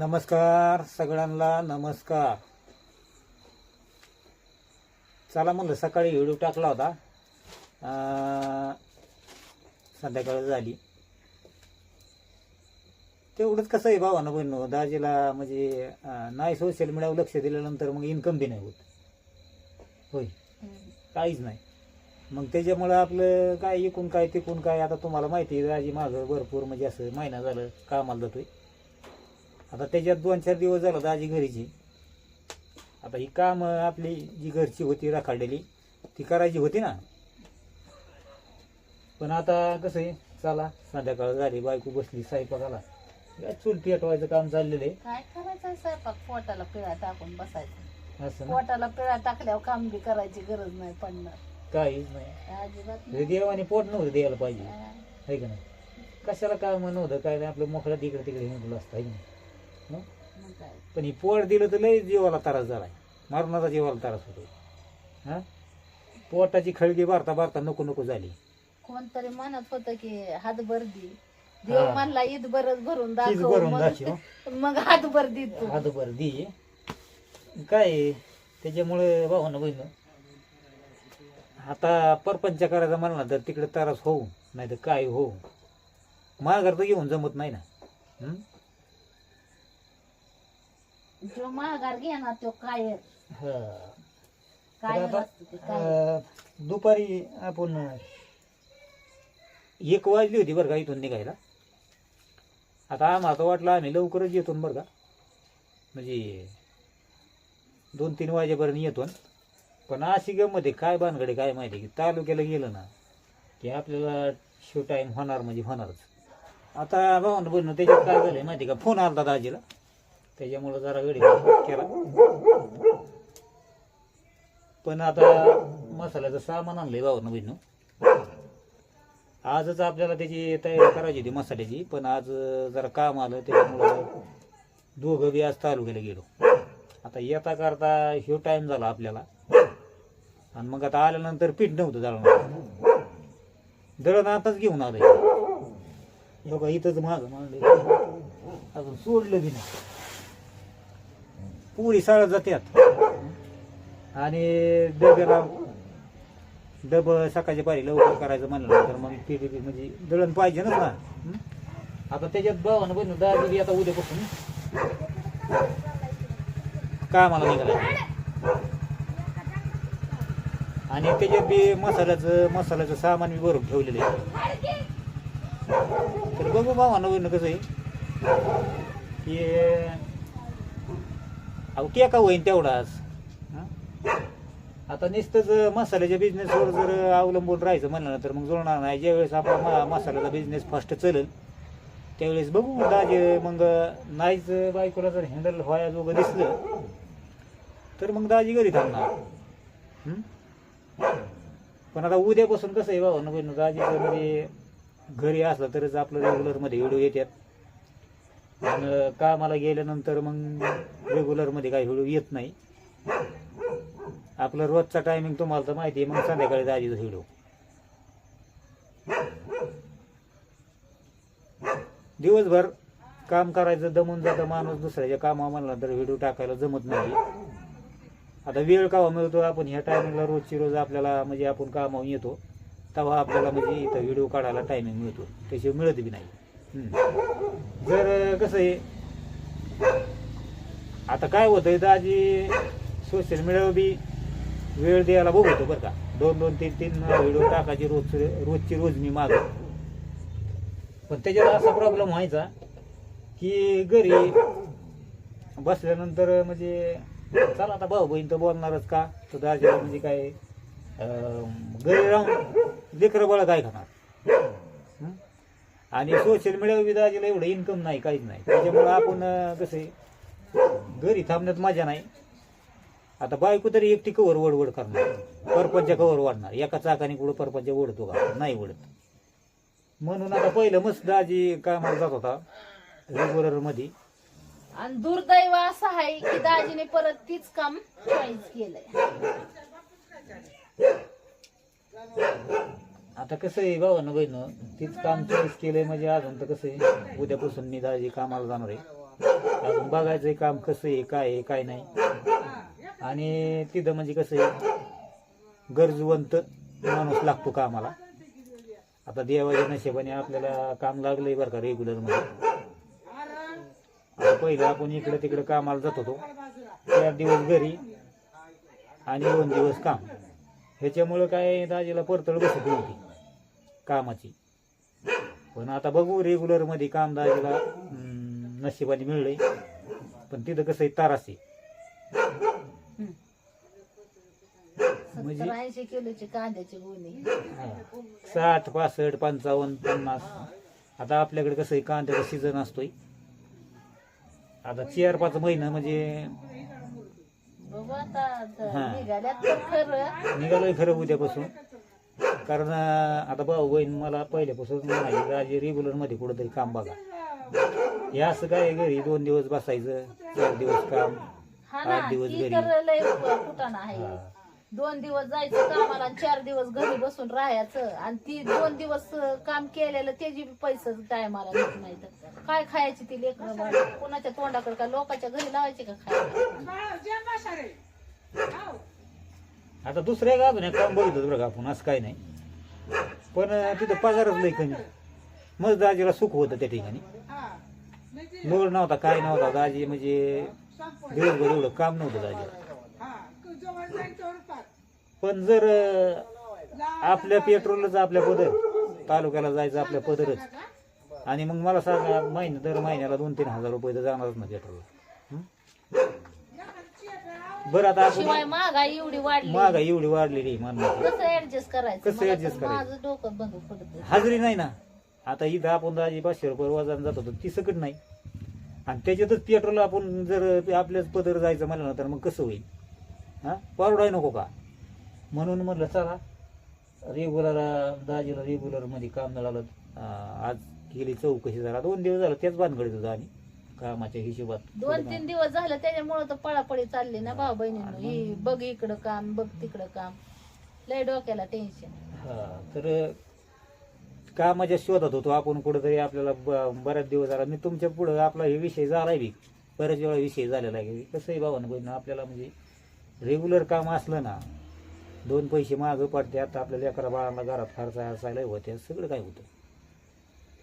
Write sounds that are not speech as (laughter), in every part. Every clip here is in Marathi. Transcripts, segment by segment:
नमस्कार सगळ्यांना नमस्कार. चला म्हणलं सकाळी व्हिडिओ टाकला होता. संध्याकाळ झाली. तेवढंच कसं आहे भावानं बहिण दाजीला म्हणजे नाही सोशल मीडियावर लक्ष दिल्यानंतर मग इन्कम बी नाही होत. होय. काहीच नाही. मग त्याच्यामुळं आपलं काय इकून काय तिकून काय आता तुम्हाला माहिती आहे दाजी मागं भरपूर म्हणजे असं महिना झालं कामाला जातोय. आता त्याच्यात दोन चार दिवस झालं दाजी घरीची. आता ही काम आपली जी घरची होती राखाडलेली ती करायची होती ना. पण आता कसं आहे चला संध्याकाळ झाली बायको बसली स्वयंपाकाला चूल पेटवायचं काम चाललेलं आहे. काय करायचं स्वयंपाक? पोटाला पिळा टाकून बसायचं. असं ना? पोटाला पिळा टाकल्यावर काम बी करायची गरज नाही पडणार. काहीच नाही. अजिबात हे. देवाने पोट नव्हतं द्यायला पाहिजे. हा. आहे का नाही? कशाला काय नव्हतं? काय नाही आपलं मोकळा तिकडे तिकडे हिंडलं असतं आहे की नाही? मग पण ही पोट दिलं तर लय जीवाला त्रास झालाय. मरणाचा जीवाला त्रास होतो हा? पोटाची खळगी भरता भरता नको नको झाली. कोणतरी म्हणत होत की हातभर दे. देव हा. म्हणला ईद बरच भरून तीच दाखव भरून (laughs) मग-. मग हातभर दे तू. हातभर दी. काय आहे? त्याच्यामुळे भावानं बहिण. आता परपंच करायचा म्हणला तर तिकडे त्रास होऊ नाही तर काय हो माघार तर घेऊन जमत नाही ना. हं? जो घेणार तो काय हा. काय तर आता, असतं ते काय अं, दुपारी आपण एक वाजली होती बरं का इथून निघायला. आता आम्हाला वाटलं आम्ही लवकरच येतो बरं का. म्हणजे दोन तीन वाजेपर्यंत येतो पण अशी गंमत आहे काय बानगडे काय माहिती की तालुक्याला गेलं ना की आपल्याला शो टाईम होणार म्हणजे होणारच. आता भाऊन बनणं त्याच्यात काय झालंय माहिती का? फोन आला दाजीला. त्याच्यामुळं जरा गडी (coughs) केला. पण आता मसाल्याचं सामान आणलंय भावानं बहिणं आजच आपल्याला त्याची तयारी करायची होती मसाल्याची पण आज जरा काम आलं त्याच्यामुळं दोघं बी आज तालुक्याला गेलो. आता येता करता ह्यो टाइम झाला आपल्याला. आणि मग आता आल्यानंतर पीठ नव्हतं दळण दळण आताच घेऊन आलंय. बघा इथंच माग मांडले अजून सोडलं बी नाही. पुरी साळत जात्यात. आणि डब्याला डब सकाळच्या पारी लवकर करायचं म्हणलं तर मग ते ते- म्हणजे दळण पाहिजे ना. हं? आता त्याच्यात भावानं बनवून दहा दिली आता उद्यापासून कामाला निघाला आणि त्याच्यात बी मसाल्याचं मसाल्याचं सामान बी भरून ठेवलेलं आहे. तर बघू भावानं बहिणं कसं आहे. की अहो टेका होईन तेवढाच? आता नुसतंच मसाल्याच्या बिझनेसवर जर अवलंबून राहायचं म्हणलं ना तर मग जुळणार नाही ज्यावेळेस आपला मा- मसाल्याचा बिझनेस फास्ट चालेल त्यावेळेस बघू दाजे मग नाहीच बायकोला जर हँडल व्हायजोगं दिसलं तर मग दाजी घरी थांबणार हं? पण आता उद्यापासून कसं आहे बाबा नवीन दाजीचं म्हणजे घरी असलं तरच आपलं रेग्युलरमध्ये व्हिडिओ येतात आणि कामाला गेल्यानंतर मग रेग्युलरमध्ये काही व्हिडिओ येत नाही. आपलं रोजचा टायमिंग तुम्हाला तर माहिती आहे मग संध्याकाळी दाजीचा व्हिडिओ दिवसभर काम करायचं दमून जातं माणूस दुसऱ्याच्या कामा म्हणला तर व्हिडिओ टाकायला जमत नाही. आता वेळ कावा मिळतो आपण ह्या टायमिंगला रोजची रोज आपल्याला म्हणजे आपण कामावून येतो तेव्हा आपल्याला म्हणजे इथं व्हिडिओ काढायला टायमिंग मिळतो. त्याशिवाय मिळत बी नाही. जर कसं आहे आता काय होतंय दाजी सोशल मीडियावर बी वेळ द्यायला बघतो बरं का. दोन दोन तीन तीन व्हिडिओ टाकायची रोज रोजची रोज मी माग. पण त्याच्यात असा प्रॉब्लेम व्हायचा की घरी बसल्यानंतर म्हणजे चला आता भाऊ बहीण तर बोलणारच का? तर दाजीला म्हणजे काय घरी राहून लेकरं बळ काय खाणार? आणि सोशल मीडियावर विदाजीला एवढं इन्कम नाही काहीच नाही. त्याच्यामुळं आपण अं, कसं आहे घरी थांबण्यात मजा नाही. आता बायको तरी एकटी कवर वडवड करणार. परपंच्या कवर वाढणार. एका चाकाने कुठं परपंच ओढतो का? नाही ओढत. म्हणून आता पहिलं मस्त दाजी कामाला जात होता रेग्युलरमध्ये. आणि दुर्दैव असं आहे की दाजीने परत तीच काम केलंय. आता कसं आहे भावानं बहिण तीच काम चॉईस केलंय म्हणजे अजून तर कसं आहे उद्यापासून मी दाजी कामाला जाणार आहे. अजून बघायचंय काम कसं आहे काय आहे काय नाही. आणि तिथं म्हणजे कसं आहे गरजवंत माणूस लागतो कामाला. आता देवाच्या नशेबाने आपल्याला काम लागलंय बरं का रेग्युलरमध्ये. पहिलं आपण इकडे तिकडे कामाला जात होतो. चार दिवस घरी आणि दोन दिवस काम. ह्याच्यामुळं काय दाजीला परतळ बसत नव्हती कामाची. पण आता बघू रेग्युलरमध्ये काम दाजीला नशिबाने मिळलंय. पण तिथं कसं आहे तारास आहे. म्हणजे- सत्तर ऐंशी किलोची कांद्याची गुन्हे. हा. साठ पासष्ट पंचावन्न पन्नास. आता आपल्याकडे कसं आहे कांद्याचा सीझन असतोय. आता चार पाच महिना म्हणजे आता हा. खरं. निघालोय खरं उद्यापासून. कारण आता भाऊ बहीण मला पहिल्यापासून म्हणाली राजे रेग्युलरमध्ये कुठंतरी काम बघा. हे असं काय घरी दोन दिवस बसायचं चार दिवस काम ना आठ दिवस घरी. हा. दोन दिवस जायचं कामाला आणि चार दिवस घरी बसून राहायचं. आणि ती दोन दिवस अं, काम केलेलं त्याची बी पैसे टायमाला देत नाही तर. काय खायची ती लेकरं बाळ? कोणाच्या तोंडाकडे का? लोकांच्या घरी लावायचे का खायला? आता दुसऱ्या का अजून एक काम बघितलं बरं का आपण असं काही नाही. पण तिथं पगारच लई कमी. मग दाजीला सुख होतं त्या ठिकाणी. लोड नव्हता काय नव्हता दाजी म्हणजे दिवसभर एवढं काम नव्हतं दाजीला. पण जर आपल्या पेट्रोलच आपल्या पदर तालुक्याला जायचं आपल्या पदरच. आणि मग मला सांगा महिन्या दर महिन्याला दोन तीन हजार रुपये तर जाणारच ना पेट्रोल. बरं आता शिवाय आपण महागाई एवढी वाढली. महागाई एवढी वाढलेली आहे मानवाची कसं ऍडजस्ट करायचं? कसं मला adjust तर करायचं? माझं डोकं बंद पडत हाजरी नाही ना. आता इथं आपण दाजी पाचशे रुपये वजन जात होतो ती सकट नाही. आणि त्याच्यातच पेट्रोल आपण जर आपल्याच पदर जायचं म्हणलं ना तर मग कसं होईल? हा? परवडाय नको का? म्हणून म्हटलं चला. रेग्युलर दाजीला रेग्युलरमध्ये काम मिळालं. अं, आज गेली चौकशी जरा. दोन दिवस झालं त्याच बांधकडे होतो आम्ही. कामाच्या हिशोबात दोन तीन दिवस झालं त्याच्यामुळे तर पळापळी चालली ना भाऊ बहिणींनो. ही बघ इकडं काम बघ तिकडं काम. लय डोक्याला टेन्शन हा तर कामाच्या शोधात होतो? आपण कुठेतरी आपल्याला ब- बऱ्याच दिवस झाला. मी तुमच्यापुढे आपला हे विषय झालाय बी. बऱ्याच वेळा विषय झालेला आहे की कसं आहे बाबा बहिण आपल्याला म्हणजे रेग्युलर काम असलं ना दोन पैसे मागं पडते. आता आपल्या लेकरा बाळाला घरात खर्च असायला होत्या सगळं काय होतं?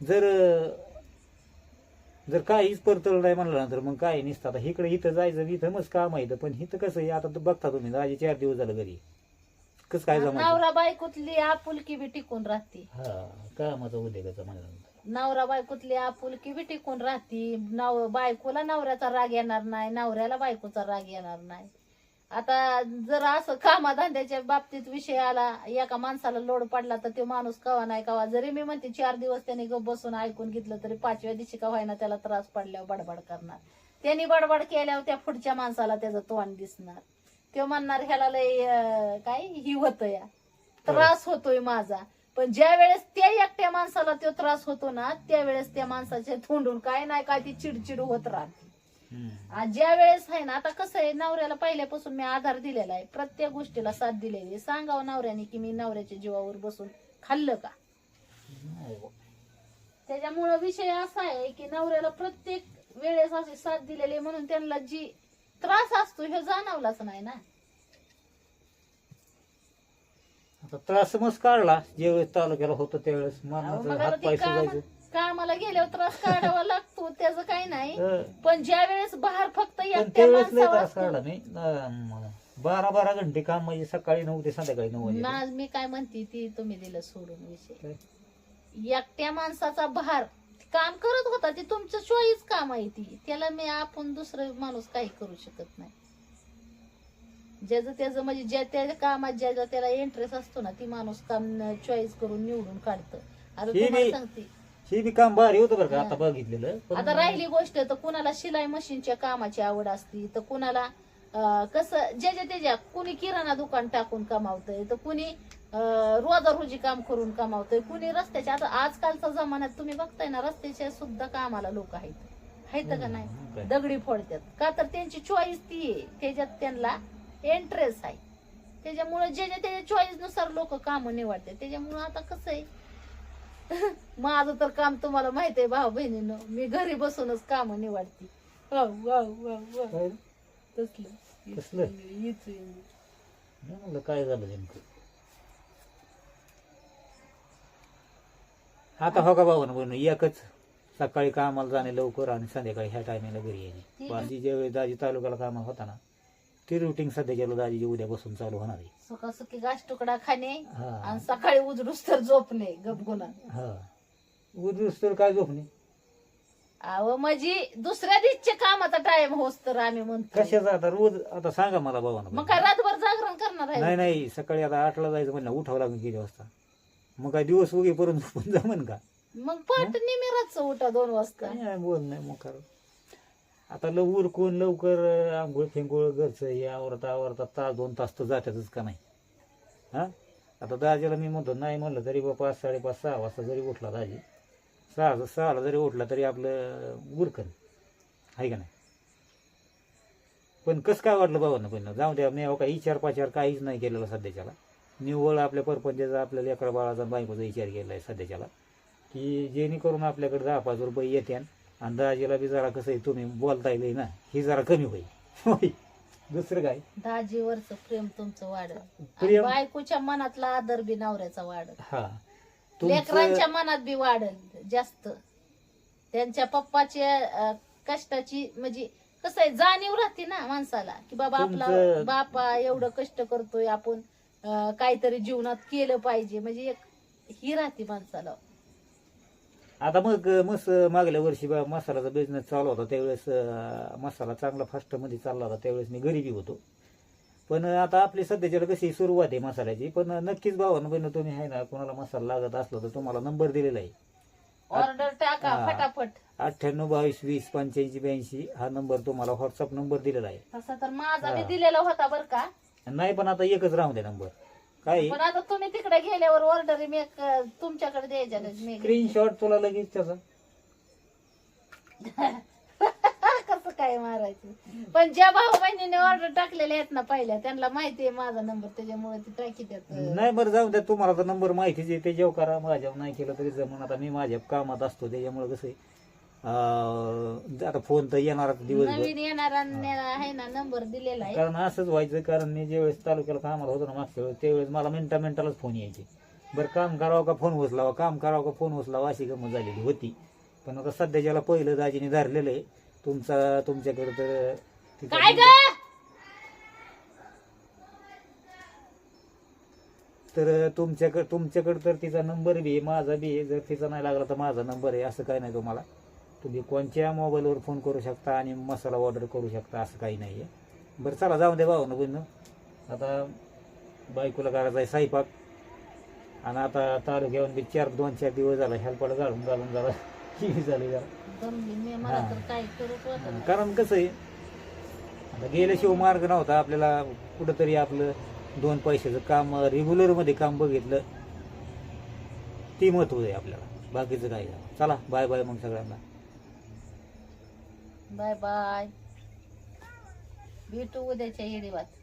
जर जर काहीच परतळ नाही म्हणलं ना तर मग काय नसतं? आता इकडे इथं जायचं इथं मस्त काम आहे. पण इथं कसं आहे? आता बघता तुम्ही आधी चार दिवस झालं घरी. कसं काय जमायचं नवरा बायकोतली आपुलकी बी टिकून राहते. हा कामाचा उद्योगाचा म्हणलं नवरा बायकोतली आपुलकी बी टिकून राहते. नव बायकोला नवऱ्याचा राग येणार नाही नवऱ्याला बायकोचा राग येणार नाही. आता जर असं कामाधंद्याच्या बाबतीत विषय आला एका माणसाला लोड पडला तर तो माणूस कवा नाही कवा जरी मी म्हणते चार दिवस त्याने बसून ऐकून घेतलं तरी पाचव्या दिवशी का व्हायना त्याला त्रास पडल्यावर बडबड करणार. त्यांनी बडबड केल्यावर त्या पुढच्या माणसाला त्याचं तोंड दिसणार. तो म्हणणार ह्याला लय काय ही होत या. त्रास होतोय माझा. पण ज्या वेळेस त्या एकट्या माणसाला तो त्रास होतो ना त्यावेळेस त्या माणसाच्या थोंडून काय नाही काय ती चिडचिड होत राहते. आणि ज्या वेळेस आहे ना आता कसं आहे नवऱ्याला पहिल्यापासून मी आधार दिलेला आहे. प्रत्येक गोष्टीला साथ दिलेली आहे. सांगावं नवऱ्याने की मी नवऱ्याच्या जीवावर बसून खाल्लं का? त्याच्यामुळं विषय असा आहे की नवऱ्याला प्रत्येक वेळेस अशी साथ दिलेली आहे म्हणून त्यांना जी त्रास असतो हे जाणवलाच नाही ना. आता त्रास मस्त काढला. ज्यावेळेस तालुक्याला होतं त्यावेळेस मरणाचं मग हात पाय सुजायचं. कामाला गेल्यावर त्रास काढावा लागतो त्याचं काही नाही. हं. पण ज्या वेळेस बाहेर फक्त पण एकट्या त्यावेळेस लय माणसावर त्रास काढला. मी. बारा बारा घंटे काम म्हणजे सकाळी नऊ ते संध्याकाळी नऊ वाजे. ना मी काय म्हणते ती तुम्ही दिलं सोडून विषय. एकट्या माणसाचा भार काम करत होता ते तुमचं चॉईस काम आहे ती. त्याला मी आपण दुसरं माणूस काही करू शकत नाही. ज्याचं त्याचं म्हणजे ज्या त्या कामात ज्याचा त्याला इंटरेस्ट असतो ना ती माणूस काम चॉईस करून निवडून काढतं. आता हे तुम्हाला बी- सांगते. हे बी काम भारी होतं बरं का आता. बघितलेलं. पण आता राहिली गोष्ट तर कुणाला शिलाई मशीनच्या कामाची आवड असती तर कुणाला अं, कसं ज्याच्या त्याच्या कुणी किराणा दुकान टाकून कमावतंय तर कुणी अं, रोजारोजी काम करून कमावतंय कुणी रस्त्याच्या आता आजकालच्या जमान्यात तुम्ही बघताय ना रस्त्याच्या सुद्धा कामाला लोक आहेत. आहेत का हम्म, नाही? काय. दगडी फोडतात. का तर त्यांची चॉईस ती आहे त्याच्यात त्यांना इंटरेस्ट आहे. त्याच्यामुळे ज्याच्या त्याच्या चॉईसनुसार लोक काम निवडतात त्याच्यामुळे आता कसं आहे माझं तर काम तुम्हाला माहीत आहे भाऊ बहिणीनं. मी घरी बसूनच काम निवडते. Wow, wow, wow, wow. काय? तसलं. कसलं? हीच आहे. नाही म्हणलं काय झालं नेमकं? आता हो का भाऊ ना एकच सकाळी कामाला जाणे लवकर आणि संध्याकाळी ह्या टायमिंगला घरी येणे बाजी ज्यावेळी दाजी तालुक्याला कामाला होता ना ती रुटीन सध्याच्या दाजीची उद्यापासून चालू होणार आहे. सुखासुखी घास तुकडा खाणे हा. आणि सकाळी उजडूस तर झोपणे गपगुना हा. उद्रुस तर काय झोपणे? अहो म्हणजे दुसऱ्या दिवशीच्या कामाचा टाइम होस तर आम्ही म्हणतो कशाचा आता? रोज आता सांगा मला मग बाबा काय रातभर जागरण करणार आहे? नाही नाही. सकाळी आता आठला जायचं म्हणलं उठावं लागेल किती वाजता. मग काय दिवस उगेपर्यंत झोपून जमन का? मग पाठ निमिराच उठा दोन वाजता. काय नाही बोल नाही मग कर. आता लव उरकून लवकर आंघोळ फेंगोळ घरचं हे आवरता आवरता तास दोन तास तर जातातच का नाही? हां? आता दाजीला मी म्हणतो नाही म्हणलं तरी बा पाच साडेपाच सहा वाजता जरी उठला दाजी सहा सहाला जरी उठला तरी आपलं उरकन. आहे का नाही? पण कसं काय वाटलं बाबांना पण? जाऊ द्या मी काही विचार पाचार काहीच नाही केलेला सध्याच्याला. निव्वळ आपल्या परपंचाचा आपल्या लेकरा बाळाचा बायकोचा विचार केला आहे सध्याच्याला. की जेणेकरून आपल्याकडे दहा पाच रुपये येते आणि दाजीला बी जरा कसं आहे तुम्ही बोलता येईल ना ही जरा कमी होईल. दुसरं काय? दाजीवरच प्रेम तुमचं वाढत प्रेम- बायकोच्या मनातला आदर बी नवऱ्याचा वाढत हा. लेकरांच्या मनात बी वाढल जास्त. त्यांच्या पप्पाच्या अं, कष्टाची म्हणजे कसं आहे जाणीव राहते ना माणसाला की बाबा आपला तुमचं- बापा एवढं कष्ट करतोय आपण अं, काहीतरी जीवनात केलं पाहिजे. म्हणजे एक ही राहते माणसाला. आता मग मस्त मागल्या वर्षी बा मसाल्याचा बिझनेस चालू होता. त्यावेळेस मसाला चांगला फास्टमध्ये चालला होता. त्यावेळेस मी गरीबी होतो. पण आता आपली सध्याच्याला कशी सुरुवात आहे मसाल्याची. पण नक्कीच भावानं बहिण तुम्ही आहे ना कोणाला मसाला लागत असला तर तुम्हाला नंबर दिलेला आहे. ऑर्डर टाका. फटाफट. अठ्ठ्याण्णव बावीस वीस पंच्याऐंशी ब्याऐंशी हा नंबर तुम्हाला व्हॉट्सअप नंबर दिलेला आहे. तसा तर माझा बी. दिलेला होता बर का? नाही पण आता एकच राहू दे नंबर काय पण आता तुम्ही तिकडे गेल्यावर ऑर्डर मी तुमच्याकडे द्यायच्या का? मी. स्क्रीनशॉट तुला लगेच त्याचा. (laughs) कसं काय मारायचं? पण ज्या भाऊ बहिणीने ऑर्डर टाकलेल्या आहेत ना पहिल्या त्यांना माहिती आहे माझा नंबर त्याच्यामुळे ते टाकी देत. नाही बरं जाऊ द्या तुम्हाला तर नंबर माहितीच आहे त्याच्यावर करा माझ्यावर नाही केलं तरी जमून. आता मी माझ्या कामात असतो त्याच्यामुळे कसं आहे? आता फोन तर नवीन येणाऱ्यांना आहे ना नंबर दिलेला आहे. कारण असंच व्हायचं कारण मी ज्यावेळेस तालुक्याला कामाला होतो ना मागच्या वेळेस त्यावेळेस मला मिनटा मिनिटालाच फोन यायचे. बरं काम करावं का फोन उचलावा? काम करावं का फोन उचलावा? अशी गमत झालेली होती. पण आता सध्या ज्याला पहिलं दाजीने धरलेलं आहे. तुमचा तुमच्याकडे तर तिचा काय ग? तर तुमच्याकडे तुमच्याकडे तर तिचा नंबर बी आहे माझा बी आहे. जर तिचा नाही लागला तर माझा नंबर आहे. असं काही नाही तुम्हाला तुम्ही कोणत्या मोबाईलवर फोन करू शकता आणि मसाला ऑर्डर करू शकता असं काही नाही आहे बरं चला जाऊ दे भाऊ ना. बहिण आता बायकोला करायचा आहे स्वयंपाक. आणि आता तालुक्यावर बी चार दोन चार दिवस झाला हेल्पाला जाळून घालून जरा ही झाली जरा काय. कारण कसं आहे आता गेल्याशिवाय मार्ग नव्हता. आपल्याला कुठंतरी आपलं दोन पैशाचं काम रेग्युलरमध्ये काम बघितलं ती महत्त्व आहे आपल्याला. बाकीचं काही नाही. चला बाय बाय मग सगळ्यांना. Bye bye. भेटू उद्याच्या येडीवात.